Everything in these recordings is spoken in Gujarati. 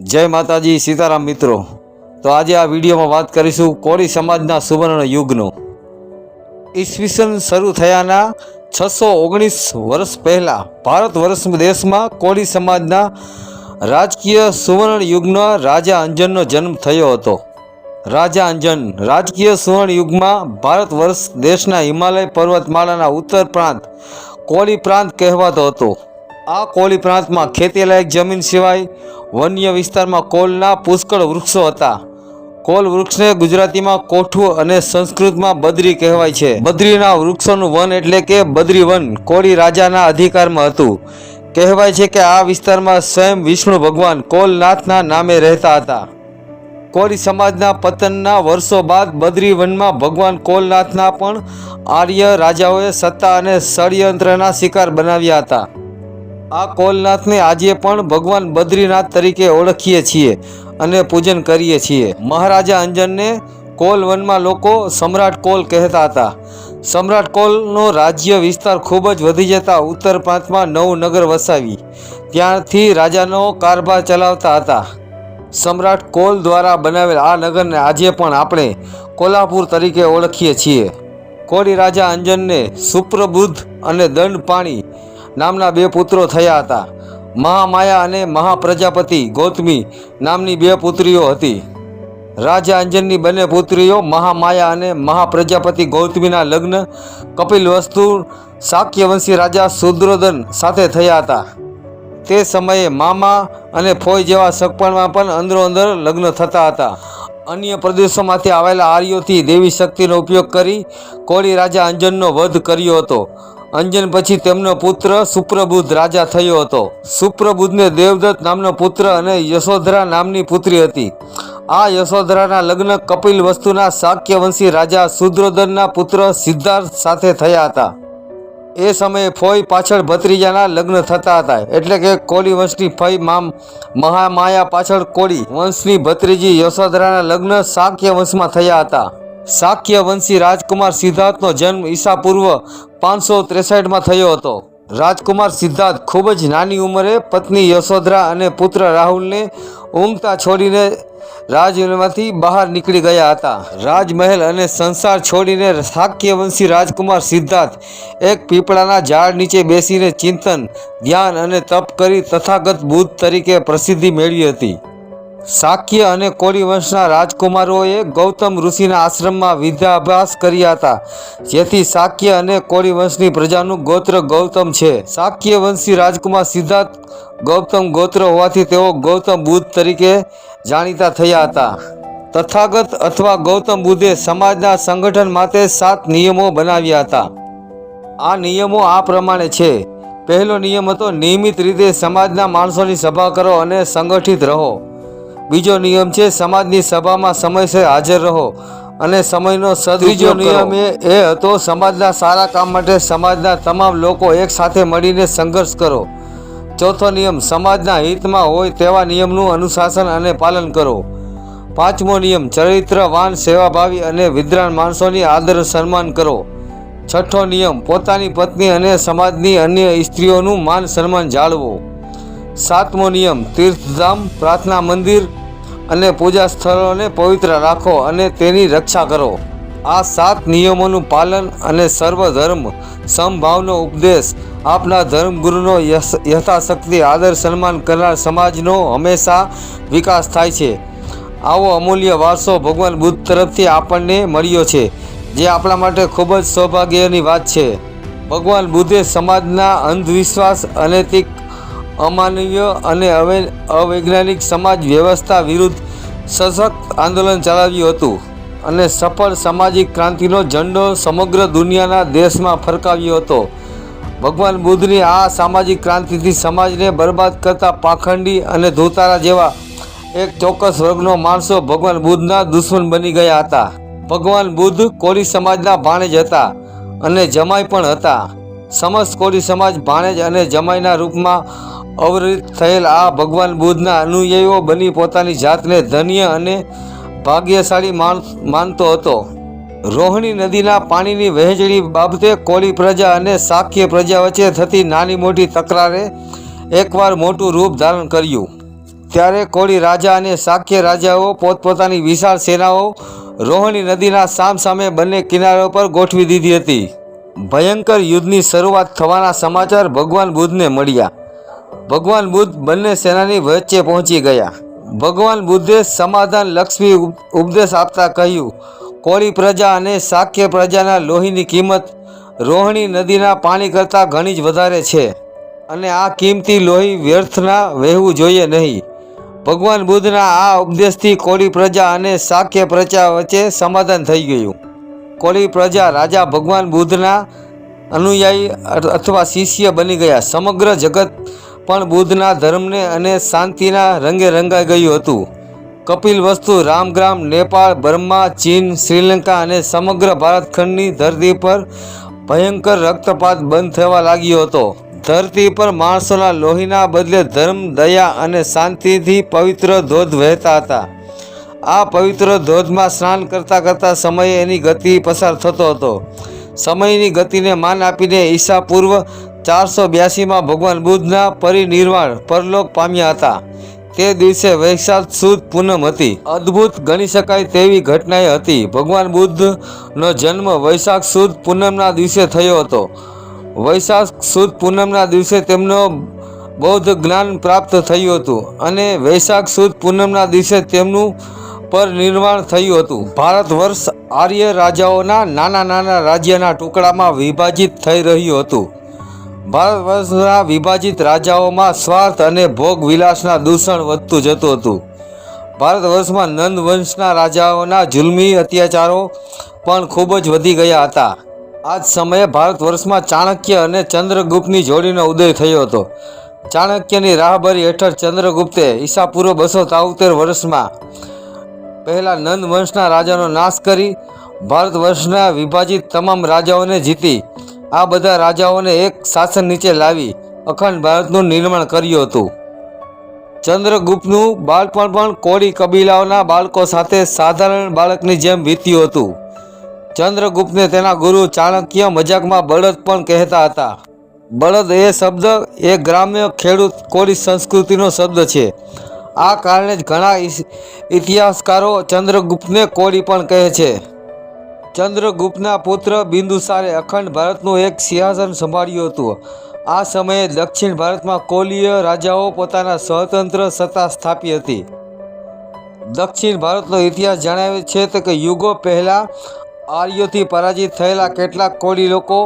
જય માતાજી, સીતારામ મિત્રો. તો આજે આ વિડીયોમાં વાત કરીશું કોળી સમાજના સુવર્ણ યુગનો. ઈસવીસન શરૂ થયાના છસો ઓગણીસ વર્ષ પહેલાં ભારત વર્ષ દેશમાં કોળી સમાજના રાજકીય સુવર્ણ યુગના રાજા અંજનનો જન્મ થયો હતો. રાજા અંજન રાજકીય સુવર્ણ યુગમાં ભારત વર્ષ દેશના હિમાલય પર્વતમાળાના ઉત્તર પ્રાંત કોળી પ્રાંત કહેવાતો હતો. આ કોળી પ્રાંતમાં ખેતીલાયક જમીન સિવાય વન્ય વિસ્તારમાં કોલના પુષ્કળ વૃક્ષો હતા. કોલ વૃક્ષને ગુજરાતીમાં કોઠું અને સંસ્કૃતમાં બદ્રી કહેવાય છે. બદ્રીના વૃક્ષોનું વન એટલે કે બદ્રી વન કોળી રાજાના અધિકારમાં હતું. કહેવાય છે કે આ વિસ્તારમાં સ્વયં વિષ્ણુ ભગવાન કોલનાથના નામે રહેતા હતા. કોળી સમાજના પતનના વર્ષો બાદ બદ્રી વનમાં ભગવાન કોલનાથના પણ આર્ય રાજાઓએ સત્તા અને ષડયંત્રના શિકાર બનાવ્યા હતા. આ કોલનાથને આજે પણ ભગવાન બદ્રીનાથ તરીકે ઓળખીએ છીએ અને પૂજન કરીએ છીએ. મહારાજા અંજનને કોલ વનમાં લોકો સમ્રાટ કોલ કહેતા હતા. સમ્રાટ કોલનો રાજ્ય વિસ્તાર ખૂબ જ વધી જતા ઉત્તર પ્રાંતમાં નવું નગર વસાવી. ત્યાંથી રાજાનો કારભાર ચલાવતા હતા. સમ્રાટ કોલ દ્વારા બનાવેલ આ નગરને આજે પણ આપણે કોલ્હાપુર તરીકે ઓળખીએ છીએ. કોળી રાજા અંજનને સુપ્રબુદ્ધ અને દંડપાણી નામના બે પુત્રો થયા હતા. મહામાયા અને મહાપ્રજાપતિ ગૌતમી નામની બે પુત્રીઓ હતી. રાજા અંજનની બંને પુત્રીઓ મહામાયા અને મહાપ્રજાપતિ ગૌતમીના લગ્ન કપિલ વસ્તુ શાક્યવંશી રાજા શુદ્રોદન સાથે થયા હતા. તે સમયે મામા અને ફોઈ જેવા સગપણમાં પણ અંદરો અંદર લગ્ન થતા હતા. અન્ય પ્રદેશોમાંથી આવેલા આર્યોથી દેવી શક્તિનો ઉપયોગ કરી કોળી રાજા અંજનનો વધ કર્યો હતો. અંજન પછી તેમનો પુત્ર સુપ્રબુદ્ધ રાજા થયો હતો. સુપ્રબુદ્ધને દેવદત્ત નામનો પુત્ર અને યશોધરા નામની પુત્રી હતી. આ યશોધરાના લગ્ન કપિલ વસ્તુના શાક્યવંશી રાજા શુદ્રોદનના પુત્ર સિદ્ધાર્થ સાથે થયા હતા. એ સમયે ફોઈ પાછળ ભત્રીજાના લગ્ન થતા હતા. એટલે કે કોળી વંશની ફઈ મામ મહામાયા પાછળ કોળી વંશની ભત્રીજી યશોધરાના લગ્ન શાક્ય વંશમાં થયા હતા. શાક્ય વંશી રાજકુમાર સિદ્ધાર્થનો જન્મ ઈસા પૂર્વ પાંચસો ત્રેસઠમાં થયો હતો. રાજકુમાર સિદ્ધાર્થ ખૂબ જ નાની ઉંમરે પત્ની યશોધરા અને પુત્ર રાહુલને ઊંઘતા છોડીને રાજમહેલમાંથી બહાર નીકળી ગયા હતા. રાજમહેલ અને સંસાર છોડીને શાક્યવંશી રાજકુમાર સિદ્ધાર્થ એક પીપળાના ઝાડ નીચે બેસીને ચિંતન, ધ્યાન અને તપ કરી તથાગત બુદ્ધ તરીકે પ્રસિદ્ધિ મેળવી હતી. શાક્ય અને કોળી વંશના રાજકુમારોએ ગૌતમ ઋષિના આશ્રમમાં વિદ્યાભ્યાસ કર્યા હતા, જેથી શાક્ય અને કોળી વંશની પ્રજાનું ગોત્ર ગૌતમ છે. શાક્ય વંશી રાજકુમાર સિદ્ધાર્થ ગૌતમ ગોત્ર હોવાથી તેઓ ગૌતમ બુદ્ધ તરીકે જાણીતા થયા હતા. તથાગત અથવા ગૌતમ બુદ્ધે સમાજના સંગઠન માટે સાત નિયમો બનાવ્યા હતા. આ નિયમો આ પ્રમાણે છે. પહેલો નિયમ હતો, નિયમિત રીતે સમાજના માણસોની સભા કરો અને સંગઠિત રહો. બીજો નિયમ છે સમાજની સભામાં સમયસર હાજર રહો અને સમયનો સદત્રીજો નિયમ એ એ હતો સમાજના સારા કામ માટે સમાજના તમામ લોકો એક સાથે મળીને સંઘર્ષ કરો. ચોથો નિયમ સમાજના હિતમાં હોય તેવા નિયમનું અનુશાસન અને પાલન કરો. પાંચમો નિયમ ચરિત્રવાન સેવાભાવી અને વિદ્વાન માણસોની આદર સન્માન કરો. છઠ્ઠો નિયમ પોતાની પત્ની અને સમાજની અન્ય સ્ત્રીઓનું માન સન્માન જાળવો. સાતમો નિયમ તીર્થધામ પ્રાર્થના મંદિર અને પૂજા સ્થળોને પવિત્ર રાખો અને તેની રક્ષા કરો. આ સાત નિયમોનું પાલન અને સર્વધર્મ સમભાવનો ઉપદેશ આપના ધર્મગુરુનો યથાશક્તિ, આદર, સન્માન કરનાર સમાજનો હંમેશા વિકાસ થાય છે. આવો અમૂલ્ય વારસો ભગવાન બુદ્ધ તરફથી આપણને મળ્યો છે, જે આપણા માટે ખૂબ જ સૌભાગ્યની વાત છે. ભગવાન બુદ્ધે સમાજના અંધવિશ્વાસ અનૈતિક અમાનવીય અને અવે, અવૈજ્ઞાનિક સમાજ વ્યવસ્થા વિરુદ્ધ સશક્ત આંદોલન ચલાવ્યું હતું અને સફળ સામાજિક ક્રાંતિનો ઝંડો સમગ્ર દુનિયાના દેશમાં ફરકાવ્યો હતો. ભગવાન બુદ્ધની આ સામાજિક ક્રાંતિથી સમાજને બરબાદ કરતા પાખંડી અને ધોતારા જેવા એક ચોક્કસ વર્ગનો માણસો ભગવાન બુદ્ધના દુશ્મન બની ગયા હતા. ભગવાન બુદ્ધ કોળી સમાજના ભાણેજ હતા અને જમાઈ પણ હતા. સમસ્ત કોળી સમાજ ભાણેજ અને જમાઈના રૂપમાં અવરિત થયેલ આ ભગવાન બુદ્ધના અનુયાયીઓ બની પોતાની જાતને ધન્ય અને ભાગ્યશાળી માન, માનતો હતો. રોહિણી નદીના પાણીની વહેંચણી બાબતે કોળી પ્રજા અને શાક્ય પ્રજા વચ્ચે થતી નાની મોટી તકરારે એકવાર મોટું રૂપ ધારણ કર્યું. ત્યારે કોળી રાજા અને શાક્ય રાજાઓ પોતપોતાની વિશાળ સેનાઓ રોહિણી નદીના સામસામે બંને કિનારો પર ગોઠવી દીધી હતી. ભયંકર યુદ્ધની શરૂઆત થવાના સમાચાર ભગવાન બુદ્ધને મળ્યા. ભગવાન બુદ્ધ બંને સેનાની વચ્ચે પહોંચી ગયા. ભગવાન બુદ્ધે સમાધાન લક્ષ્મી ઉપ- ઉપદેશ આપતા કહ્યું, કોળી પ્રજા અને શાક્ય પ્રજાના લોહીની કિંમત રોહિણી નદીના પાણી કરતાં ઘણી જ વધારે છે અને આ કિંમતી લોહી વ્યર્થના વહેવું જોઈએ નહીં. ભગવાન બુદ્ધના આ ઉપદેશથી કોળી પ્રજા અને શાક્ય પ્રજા વચ્ચે સમાધાન થઈ ગયું. કોળી પ્રજા રાજા ભગવાન બુદ્ધના અનુયાયી અથવા શિષ્ય બની ગયા. સમગ્ર જગત પણ બુદ્ધના ધર્મને અને શાંતિના રંગે રંગાઈ ગયું હતું. કપિલ વસ્તુ રામગ્રામ નેપાળ, બર્મા, ચીન, શ્રીલંકા અને સમગ્ર ભારતખંડની ધરતી પર ભયંકર રક્તપાત બંધ થવા લાગ્યો હતો. ધરતી પર માણસોના લોહીના બદલે ધર્મ, દયા અને શાંતિથી પવિત્ર ધોધ વહેતા હતા. આ પવિત્ર ધોધમાં સ્નાન કરતાં કરતાં સમયે એની ગતિ પસાર થતો હતો. સમયની ગતિને માન આપીને ઈસા પૂર્વ ચારસો બ્યાસીમાં ભગવાન બુદ્ધના પરિનિર્વાણ પરલોક પામ્યા હતા. તે દિવસે વૈશાખ સુદ પૂનમ હતી. અદ્ભુત ગણી શકાય તેવી ઘટનાએ હતી. ભગવાન બુદ્ધનો જન્મ વૈશાખ સુદ પૂનમના દિવસે થયો હતો. વૈશાખ સુદ પૂનમના દિવસે તેમનો બૌદ્ધ જ્ઞાન પ્રાપ્ત થયું હતું અને વૈશાખ સુદ પૂનમના દિવસે તેમનું પરનિર્વાણ થયું હતું. ભારત વર્ષ આર્ય રાજાઓના નાના નાના રાજ્યના ટુકડામાં વિભાજિત થઈ રહ્યું હતું. ભારત વર્ષના વિભાજિત રાજાઓમાં સ્વાર્થ અને ભોગ વિલાસના દૂષણ વધતું જતું હતું. ભારત વર્ષમાં નંદ વંશના રાજાઓના જુલમી અત્યાચારો પણ ખૂબ જ વધી ગયા હતા. આ જ સમયે ભારત વર્ષમાં ચાણક્ય અને ચંદ્રગુપ્તની જોડીનો ઉદય થયો હતો. ચાણક્યની રાહબરી હેઠળ ચંદ્રગુપ્તે ઈસાપૂર્વ બસો તાવતેર વર્ષમાં પહેલા નંદ વંશના રાજાનો નાશ કરી ભારત વર્ષના વિભાજિત તમામ રાજાઓને જીતી આ બધા રાજાઓને એક શાસન નીચે લાવી અખંડ ભારતનું નિર્માણ કર્યું હતું. ચંદ્રગુપ્તનું બાળપણ પણ કોળી કબીલાઓના બાળકો સાથે સાધારણ બાળકની જેમ વીત્યું હતું. ચંદ્રગુપ્તને તેના ગુરુ ચાણક્ય મજાકમાં બળદ પણ કહેતા હતા. બળદ એ શબ્દ, એ ગ્રામ્ય ખેડૂત કોળી સંસ્કૃતિનો શબ્દ છે. આ કારણે જ ઘણા ઇતિહાસકારો ચંદ્રગુપ્તને કોળી પણ કહે છે. ચંદ્રગુપ્તના પુત્ર બિંદુસારે અખંડ ભારતનું એક સિંહાસન સંભાળ્યું હતું. આ સમયે દક્ષિણ ભારતમાં કોલીય રાજાઓ પોતાના સ્વતંત્ર સત્તા સ્થાપી હતી. દક્ષિણ ભારતનો ઇતિહાસ જણાવે છે કે યુગો પહેલાં આર્યોથી પરાજિત થયેલા કેટલાક કોળી લોકો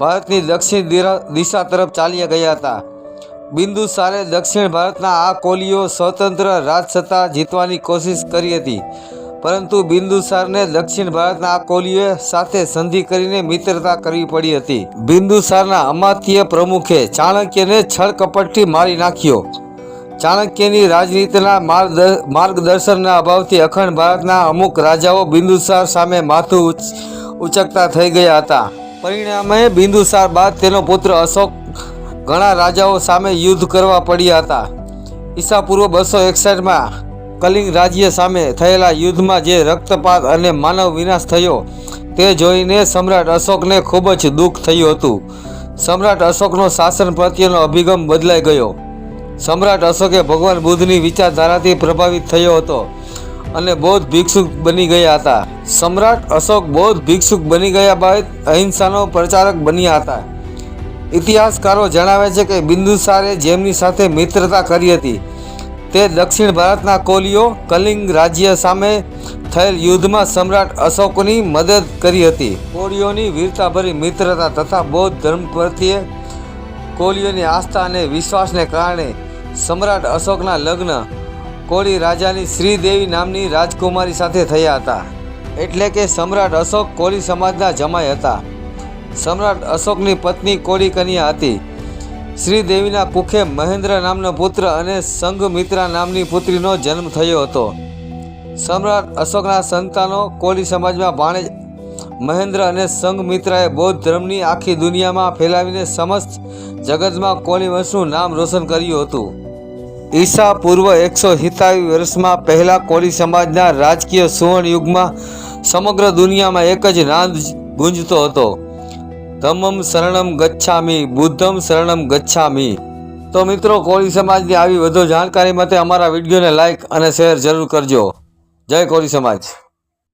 ભારતની દક્ષિણ દિશા તરફ ચાલ્યા ગયા હતા. બિંદુસારે દક્ષિણ ભારતના આ કોલીઓ સ્વતંત્ર રાજસત્તા જીતવાની કોશિશ કરી હતી. પરંતુ બિંદુસારને દક્ષિણ ભારતના કોલીઓ સાથે સંધિ કરીને મિત્રતા કરવી પડી હતી. બિંદુસારના અમાત્ય પ્રમુખે ચાણક્યને છળ કપટથી મારી નાખ્યો. ચાણક્યની રાજનીતિના માર્ગદ- માર્ગદર્શનના અભાવથી અખંડ ભારતના અમુક રાજાઓ બિંદુસાર સામે માથું ઉચકતા થઈ ગયા હતા. પરિણામે બિંદુસાર બાદ તેનો પુત્ર અશોક ઘણા રાજાઓ સામે યુદ્ધ કરવા પડ્યા હતા. ઈસાપૂર્વ બસો એકસઠમાં કલિંગ રાજ્ય સામે થયેલા યુદ્ધમાં જે રક્તપાત અને માનવ વિનાશ થયો, તે જોઈને સમ્રાટ અશોકને ખૂબ જ દુઃખ થયું હતું. સમ્રાટ અશોકનો શાસન પ્રત્યેનો અભિગમ બદલાઈ ગયો. સમ્રાટ અશોકે ભગવાન બુદ્ધની વિચારધારાથી પ્રભાવિત થયો હતો અને બૌદ્ધ ભિક્ષુક બની ગયા હતા. સમ્રાટ અશોક બૌદ્ધ ભિક્ષુક બની ગયા બાદ અહિંસાનો પ્રચારક બન્યા હતા. ઇતિહાસકારો જણાવે છે કે બિંદુસારે જેમની સાથે મિત્રતા કરી હતી તે દક્ષિણ ભારતના કોલીઓ કલિંગ રાજ્ય સામે થયેલ યુદ્ધમાં સમ્રાટ અશોકની મદદ કરી હતી. કોળીઓની વીરતાભરી મિત્રતા તથા બૌદ્ધ ધર્મ પ્રત્યે કોળીઓની આસ્થા અને વિશ્વાસને કારણે સમ્રાટ અશોકના લગ્ન કોળી રાજાની શ્રીદેવી નામની રાજકુમારી સાથે થયા હતા. એટલે કે સમ્રાટ અશોક કોળી સમાજના જમાઈ હતા. સમ્રાટ અશોકની પત્ની કોળી કન્યા હતી. શ્રીદેવીના કુખે મહેન્દ્ર નામનો પુત્ર અને સંઘમિત્રા નામની પુત્રીનો જન્મ થયો હતો. સમ્રાટ અશોકના સંતાનો કોળી સમાજમાં ભાણેજ, મહેન્દ્ર અને સંઘમિત્રાએ બૌદ્ધ ધર્મની આખી દુનિયામાં ફેલાવીને સમસ્ત જગતમાં કોલી વંશનું નામ રોશન કર્યું હતું. ઈસા પૂર્વ એકસો સિત્તાવીસ વર્ષમાં પહેલાં કોળી સમાજના રાજકીય સુવર્ણ યુગમાં સમગ્ર દુનિયામાં એક જ નાદ ગુંજતો હતો. ધમ્મમ શરણમ ગચ્છામી, બુદ્ધમ શરણમ ગચ્છામી. તો મિત્રો, કોળી સમાજની આવી વધુ જાણકારી માટે અમારા વિડીયોને લાઈક અને શેર જરૂર કરજો. જય કોળી સમાજ.